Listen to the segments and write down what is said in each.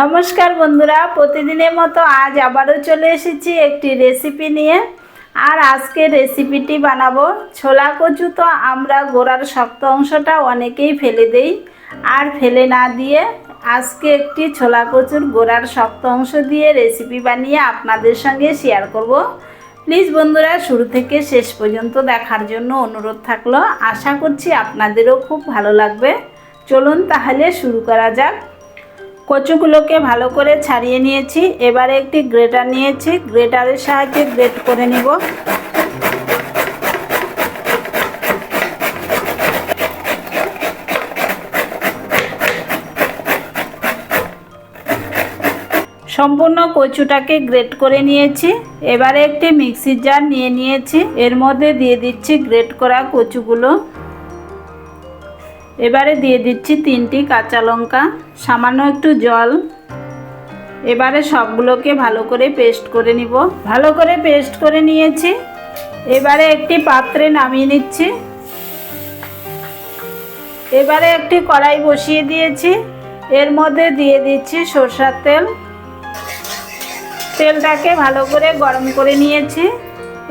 নমস্কার বন্ধুরা, প্রতিদিনের মতো আজ আবারও চলে এসেছি একটি রেসিপি নিয়ে। আর আজকে রেসিপিটি বানাবো। ছোলা কচু তো আমরা গোড়ার শক্ত অংশটা অনেকেই ফেলে দেই। আর ফেলে না দিয়ে আজকে একটি ছোলা কচুর গোড়ার শক্ত অংশ দিয়ে রেসিপি বানিয়ে আপনাদের সঙ্গে শেয়ার করব। প্লিজ বন্ধুরা, শুরু থেকে শেষ পর্যন্ত দেখার জন্য অনুরোধ থাকল। আশা করছি আপনাদেরও খুব ভালো লাগবে। চলুন তাহলে শুরু করা যাক। কচুগুলোকে ভালো করে ছাড়িয়ে নিয়েছি। এবারে একটি গ্রেটার নিয়েছি। গ্রেটারের সাহায্যে গ্রেট করে নিব। সম্পূর্ণ কচুটাকে গ্রেট করে নিয়েছি। এবারে একটি মিক্সির জার নিয়ে নিয়েছি। এর মধ্যে দিয়ে দিচ্ছি গ্রেট করা কচুগুলো। এবারে দিয়ে দিচ্ছি তিনটি কাঁচা লঙ্কা, সামান্য একটু জল। এবারে সবগুলোকে ভালো করে পেস্ট করে নিব। ভালো করে পেস্ট করে নিয়েছি। এবারে একটি পাত্রে নামিয়ে নিচ্ছি। এবারে একটি কড়াই বসিয়ে দিয়েছি। এর মধ্যে দিয়ে দিচ্ছি সরষার তেল। তেলটাকে ভালো করে গরম করে নিয়েছি।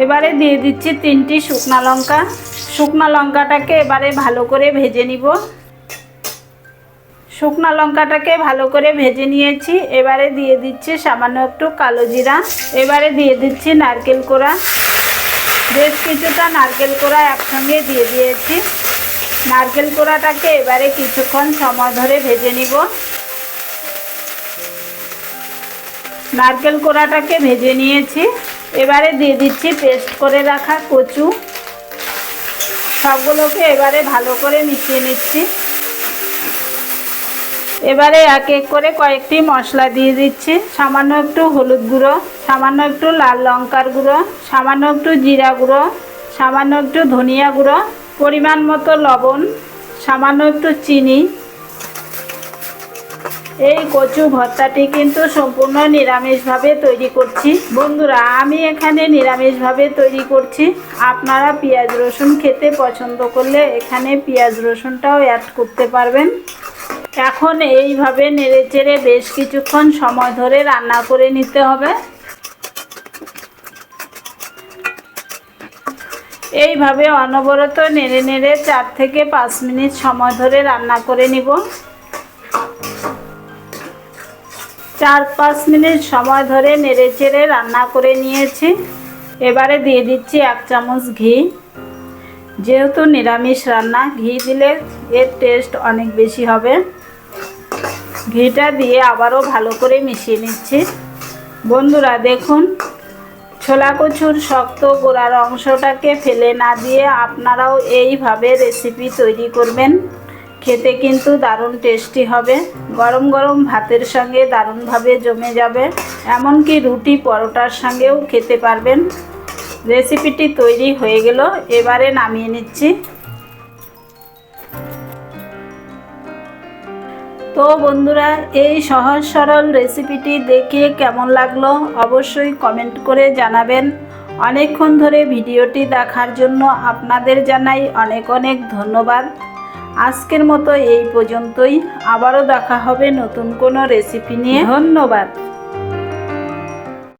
এবারে দিয়ে দিচ্ছি তিনটি শুকনো লঙ্কা। শুকনো লঙ্কাটাকে এবারে ভালো করে ভেজে নিব। শুকনো লঙ্কাটাকে ভালো করে ভেজে নিয়েছি। এবারে দিয়ে দিচ্ছি সামান্য একটু কালো জিরা। এবারে দিয়ে দিচ্ছি নারকেল কোড়া। বেশ কিছুটা নারকেল কোড়া একসঙ্গে দিয়ে দিয়েছি। নারকেল কোড়াটাকে এবারে কিছুক্ষণ সময় ধরে ভেজে নিব। নারকেল কোড়াটাকে ভেজে নিয়েছি। এবারে দিয়ে দিচ্ছি পেস্ট করে রাখা কচু। সবগুলোকে এবারে ভালো করে মিশিয়ে নিচ্ছি। এবারে এক এক করে কয়েকটি মশলা দিয়ে দিচ্ছি। সামান্য একটু হলুদ গুঁড়ো, সামান্য একটু লাল লঙ্কার গুঁড়ো, সামান্য একটু জিরা গুঁড়ো, সামান্য একটু ধনিয়া গুঁড়ো, পরিমাণ মতো লবণ, সামান্য একটু চিনি এই কচু ভর্তাটি কিন্তু সম্পূর্ণ নিরামিষভাবে তৈরি করছি। বন্ধুরা, আমি এখানে নিরামিষভাবে তৈরি করছি। আপনারা পেঁয়াজ রসুন খেতে পছন্দ করলে এখানে পেঁয়াজ রসুনটাও অ্যাড করতে পারবেন। এখন এইভাবে নেড়ে চেড়ে বেশ কিছুক্ষণ সময় ধরে রান্না করে নিতে হবে। এইভাবে অনবরত নেড়ে নেড়ে চার থেকে পাঁচ মিনিট সময় ধরে রান্না করে নিব। চার পাঁচ মিনিট সময় ধরে নেড়ে চেড়ে রান্না করে নিয়েছি। এবারে দিয়ে দিচ্ছি এক চামচ ঘি। যেহেতু নিরামিষ রান্না, ঘি দিলে এর টেস্ট অনেক বেশি হবে। ঘিটা দিয়ে আবারও ভালো করে মিশিয়ে নিচ্ছি। বন্ধুরা, দেখুন, ছোলা কচুর শক্ত গোড়ার অংশটাকে ফেলে না দিয়ে আপনারাও এইভাবে রেসিপি তৈরি করবেন। খেতে কিন্তু দারুণ টেস্টি হবে। গরম গরম ভাতের সঙ্গে দারুণভাবে জমে যাবে। এমনকি রুটি পরোটার সঙ্গেও খেতে পারবেন। রেসিপিটি তৈরি হয়ে গেল, এবারে নামিয়ে নিচ্ছি। তো বন্ধুরা, এই সহজ সরল রেসিপিটি দেখে কেমন লাগল অবশ্যই কমেন্ট করে জানাবেন। অনেকক্ষণ ধরে ভিডিওটি দেখার জন্য আপনাদের জানাই অনেক অনেক ধন্যবাদ। আজকের মতো এই পর্যন্তই। আবারও দেখা হবে নতুন কোনো রেসিপি নিয়ে। ধন্যবাদ।